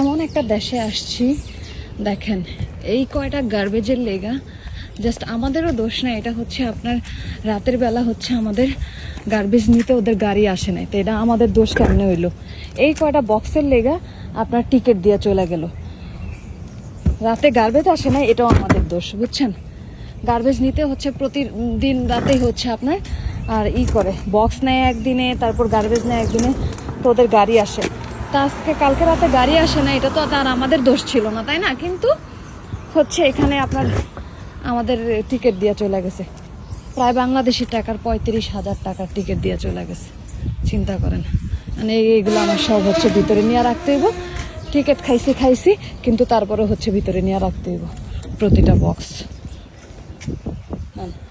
এমন একটা দেশে আসছি, দেখেন, এই কয়টা গার্বেজের লেগা। জাস্ট আমাদেরও দোষ না এটা হচ্ছে আপনার রাতের বেলা হচ্ছে আমাদের গার্বেজ নিতে ওদের গাড়ি আসে নাই, তো এটা আমাদের দোষ কেমনে হইল? এই কয়টা বক্সের লেগা আপনার টিকিট দিয়ে চলে গেল। রাতে গার্বেজ আসে না এটাও আমাদের দোষ, বুঝছেন? গার্বেজ নিতে হচ্ছে প্রতিদিন রাতেই হচ্ছে আপনার, আর ই করে বক্স নেয় একদিনে, তারপর গার্বেজ নেয় একদিনে, তো ওদের গাড়ি আসে। তা আজকে কালকে রাতে গাড়ি আসে না, এটা তো আর আমাদের দোষ ছিল না, তাই না? কিন্তু হচ্ছে এখানে আপনার আমাদের টিকিট দিয়ে চলে গেছে। প্রায় বাংলাদেশি টাকার পঁয়ত্রিশ হাজার টাকার টিকিট দিয়ে চলে গেছে। চিন্তা করেন। মানে এইগুলো আমার সব হচ্ছে ভিতরে নিয়ে রাখতে হইব। টিকিট খাইছি খাইছি, কিন্তু তারপরে হচ্ছে ভিতরে নিয়ে রাখতে হইব। প্রতিটা বক্স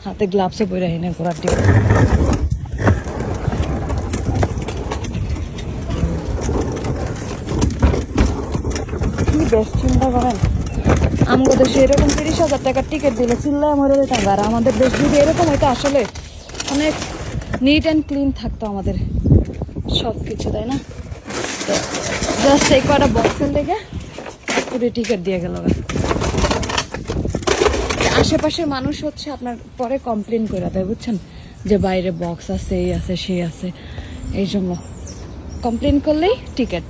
হাতে গ্লাভসও পরে এনে ঘোরার টিকিট বেশ, চিন্তা করেন। আমগো দেশে এরকম তিরিশ হাজার টাকার টিকিট দিলে চিল্লায় মরে যেতাম। আর আমাদের দেশ যদি এরকম হইতো, আসলে অনেক নিট অ্যান্ড ক্লিন থাকতো আমাদের সব কিছু তাই না? জাস্ট এই কটা বক্সের লেগে পুরো টিকিট দিয়ে গেল আশেপাশের মানুষ হচ্ছে আপনার পরে কমপ্লেন করে দেয়, বুঝছেন? যে বাইরে বক্স আছে, এই আছে, সেই আছে, এই জন্য। কমপ্লেন করলেই টিকিট